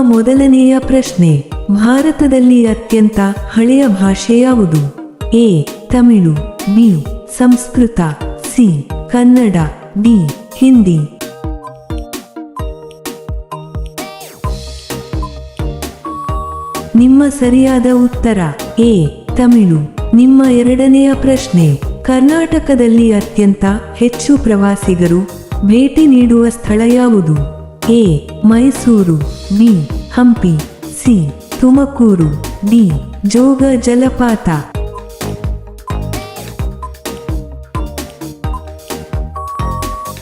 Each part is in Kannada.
ಮೊದಲನೆಯ ಪ್ರಶ್ನೆ, ಭಾರತದಲ್ಲಿ ಅತ್ಯಂತ ಹಳೆಯ ಭಾಷೆ ಯಾವುದು? A, Tamil, B, Sanskrit, C, Kannada, D, Hindi. ನಿಮ್ಮ ಸರಿಯಾದ ಉತ್ತರ, ಎ, ತಮಿಳು. ನಿಮ್ಮ ಎರಡನೆಯ ಪ್ರಶ್ನೆ, ಕರ್ನಾಟಕದಲ್ಲಿ ಅತ್ಯಂತ ಹೆಚ್ಚು ಪ್ರವಾಸಿಗರು ಭೇಟಿ ನೀಡುವ ಸ್ಥಳ ಯಾವುದು? A Mysuru B Hampi, C Tumakuru, D Jog ಜಲಪಾತ.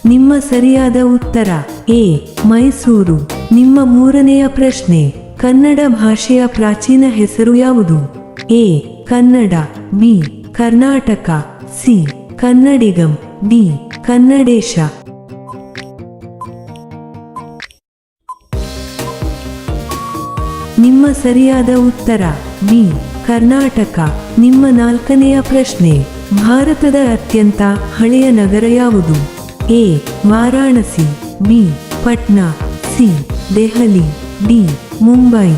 ನಿಮ್ಮ ಸರಿಯಾದ ಉತ್ತರ, ಎ ಮೈಸೂರು. ನಿಮ್ಮ ಮೂರನೆಯ ಪ್ರಶ್ನೆ, ಕನ್ನಡ ಭಾಷೆಯ ಪ್ರಾಚೀನ ಹೆಸರು ಯಾವುದು? A Kannada, B Karnataka, C Kannadigam, D Kannadesha. ನಿಮ್ಮ ಸರಿಯಾದ ಉತ್ತರ, ಬಿ, ಕರ್ನಾಟಕ. ನಿಮ್ಮ ನಾಲ್ಕನೆಯ ಪ್ರಶ್ನೆ, ಭಾರತದ ಅತ್ಯಂತ ಹಳೆಯ ನಗರ ಯಾವುದು? A, Varanasi, B, Patna, C, Delhi, D, Mumbai.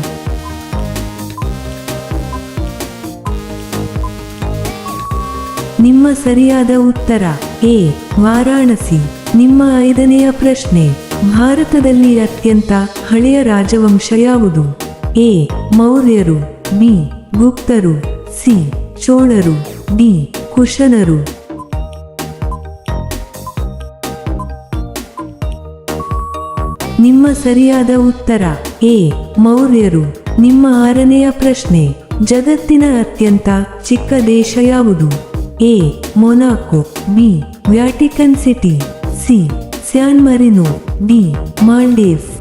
ನಿಮ್ಮ ಸರಿಯಾದ ಉತ್ತರ, ಎ, ವಾರಾಣಸಿ. ನಿಮ್ಮ ಐದನೆಯ ಪ್ರಶ್ನೆ, ಭಾರತದಲ್ಲಿ ಅತ್ಯಂತ ಹಳೆಯ ರಾಜವಂಶ ಯಾವುದು? ಎ, ಮೌರ್ಯರು, ಬಿ, ಗುಪ್ತರು, ಸಿ, ಚೋಳರು, ಡಿ ಕುಶನರು ನಿಮ್ಮ ಸರಿಯಾದ ಉತ್ತರ, ಎ, ಮೌರ್ಯರು. ನಿಮ್ಮ ಆರನೆಯ ಪ್ರಶ್ನೆ, ಜಗತ್ತಿನ ಅತ್ಯಂತ ಚಿಕ್ಕ ದೇಶ ಯಾವುದು? A, Monaco, B, Vatican City, C, San Marino, D, Maldives.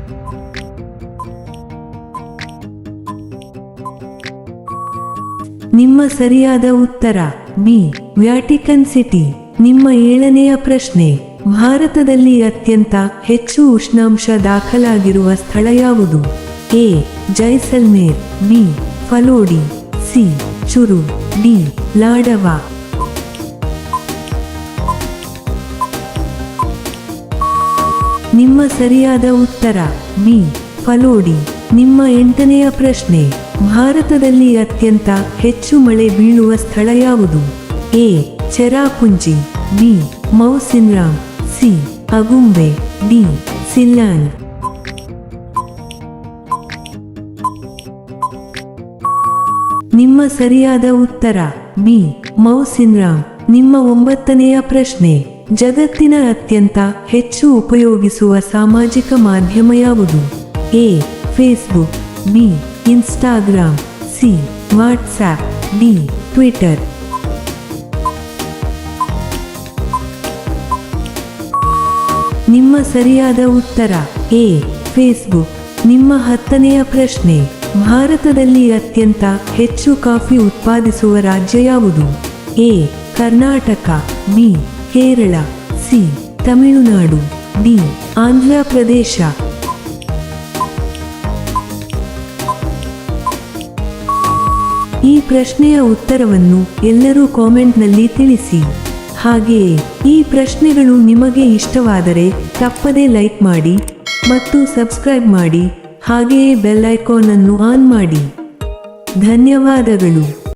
ನಿಮ್ಮ ಸರಿಯಾದ ಉತ್ತರ, ಬಿ, ವ್ಯಾಟಿಕನ್ ಸಿಟಿ. ನಿಮ್ಮ ಏಳನೆಯ ಪ್ರಶ್ನೆ, ಭಾರತದಲ್ಲಿ ಅತ್ಯಂತ ಹೆಚ್ಚು ಉಷ್ಣಾಂಶ ದಾಖಲಾಗಿರುವ ಸ್ಥಳ ಯಾವುದು? A, Jaisalmer, B, Phalodi, C, Churu, D, Ladwa. ನಿಮ್ಮ ಸರಿಯಾದ ಉತ್ತರ, ಬಿ, ಫಲೋಡಿ. ನಿಮ್ಮ ಎಂಟನೆಯ ಪ್ರಶ್ನೆ ಭಾರತದಲ್ಲಿ ಅತ್ಯಂತ ಹೆಚ್ಚು ಮಳೆ ಬೀಳುವ ಸ್ಥಳ ಯಾವುದು? A. Cherrapunji, B. Mawsynram C. Agumbe, D. ಸಿಲ್ಲಾನ್ ನಿಮ್ಮ ಸರಿಯಾದ ಉತ್ತರ? ಬಿ. ಮೌಸಿನ್ರಾಮ್ ನಿಮ್ಮ ಒಂಬತ್ತನೆಯ ಪ್ರಶ್ನೆ. ಜಗತ್ತಿನ ಅತ್ಯಂತ ಹೆಚ್ಚು ಉಪಯೋಗಿಸುವ ಸಾಮಾಜಿಕ ಮಾಧ್ಯಮ ಯಾವುದು? A. Facebook, B. Instagram C WhatsApp D Twitter ನಿಮ್ಮ ಸರಿಯಾದ ಉತ್ತರ ಎ ಫೇಸ್ಬುಕ್ ನಿಮ್ಮ ಹತ್ತನೆಯ ಪ್ರಶ್ನೆ, ಭಾರತದಲ್ಲಿ ಅತ್ಯಂತ ಹೆಚ್ಚು ಕಾಫಿ ಉತ್ಪಾದಿಸುವ ರಾಜ್ಯ ಯಾವುದು? A Karnataka B Kerala C Tamil Nadu D Andhra Pradesh. ಈ ಪ್ರಶ್ನೆಯ ಉತ್ತರವನ್ನು ಎಲ್ಲರೂ ಕಾಮೆಂಟ್ನಲ್ಲಿ ತಿಳಿಸಿ. ಹಾಗೆಯೇ, ಈ ಪ್ರಶ್ನೆಗಳು ನಿಮಗೆ ಇಷ್ಟವಾದರೆ ತಪ್ಪದೇ ಲೈಕ್ ಮಾಡಿ ಮತ್ತು ಸಬ್ಸ್ಕ್ರೈಬ್ ಮಾಡಿ. ಹಾಗೆಯೇ ಬೆಲ್ ಐಕಾನ್ ಅನ್ನು ಆನ್ ಮಾಡಿ. ಧನ್ಯವಾದಗಳು.